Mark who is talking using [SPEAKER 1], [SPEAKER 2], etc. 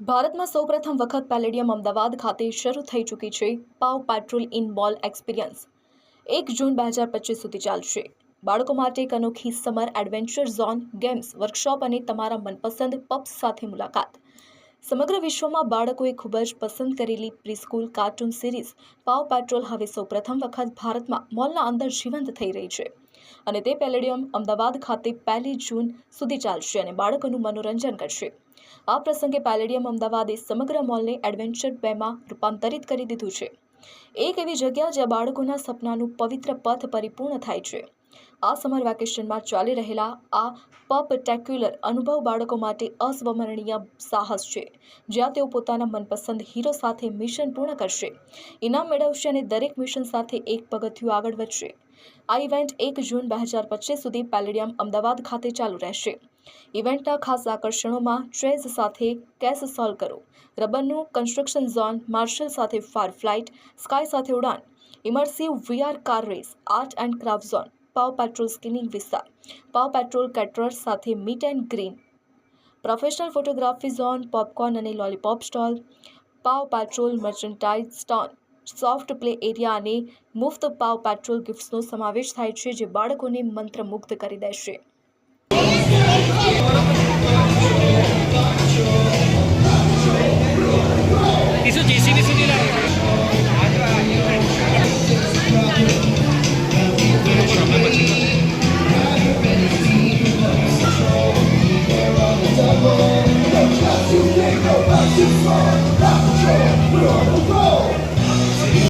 [SPEAKER 1] ભારતમાં સૌપ્રથમ વખત પેલેડિયમ અમદાવાદ ખાતે શરૂ થઈ ચૂકી છે Paw Patrol in ball experience. એક જૂન બે હજાર પચીસ સુધી ચાલશે. બાળકો માટે એક અનોખી summer adventure zone, games, workshop અને તમારા મનપસંદ પબ્સ સાથે મુલાકાત. સમગ્ર વિશ્વમાં બાળકોએ ખૂબ જ પસંદ કરેલી preschool cartoon series Paw Patrol હવે સૌપ્રથમ વખત ભારતમાં મોલના અંદર જીવંત થઈ રહી છે. અને તે પેલેડિયમ અમદાવાદ ખાતે પહેલી જૂન સુધી ચાલશે અને બાળકોનું મનોરંજન કરશે. આ પ્રસંગે પેલેડિયમ અમદાવાદે સમગ્ર મોલને એડવેન્ચર બેમાં રૂપાંતરિત કરી દીધું છે. એક એવી જગ્યા જ્યાં બાળકોના સપનાનું પવિત્ર પથ પરિપૂર્ણ થાય છે. આ સમર વેકેશનમાં ચાલી રહેલા આ પપટેક્યુલર અનુભવ બાળકો માટે અસ્વમરણીય સાહસ છે, જ્યાં તેઓ પોતાના મનપસંદ હીરો સાથે મિશન પૂર્ણ કરશે. ઇનામ મેળવશે અને દરેક મિશન સાથે એક પગથિયું આગળ વધશે. આ ઇવેન્ટ એક જૂન બે હજાર પચીસ સુધી પેલેડિયમ અમદાવાદ ખાતે ચાલુ રહેશે. ઇવેન્ટના ખાસ આકર્ષણોમાં ટ્રેઝ સાથે કેસ સોલ્વ કરો. રબરનું કન્સ્ટ્રક્શન ઝોન, માર્શલ સાથે ફાર ફ્લાઇટ, સ્કાય સાથે ઉડાન, immersive VR car race, art and craft zone, Paw Patrol screening વિસ્તાર, પાવ પેટ્રોલ કેટરર્સ સાથે meet and greet, professional photography zone, popcorn અને lollipop stall, Paw Patrol merchandise store soft play area અને મુફ્ત પાવ petrol ગિફ્ટ્સનો સમાવેશ થાય છે જે બાળકોને મંત્રમુગ્ધ કરી દેશે Go.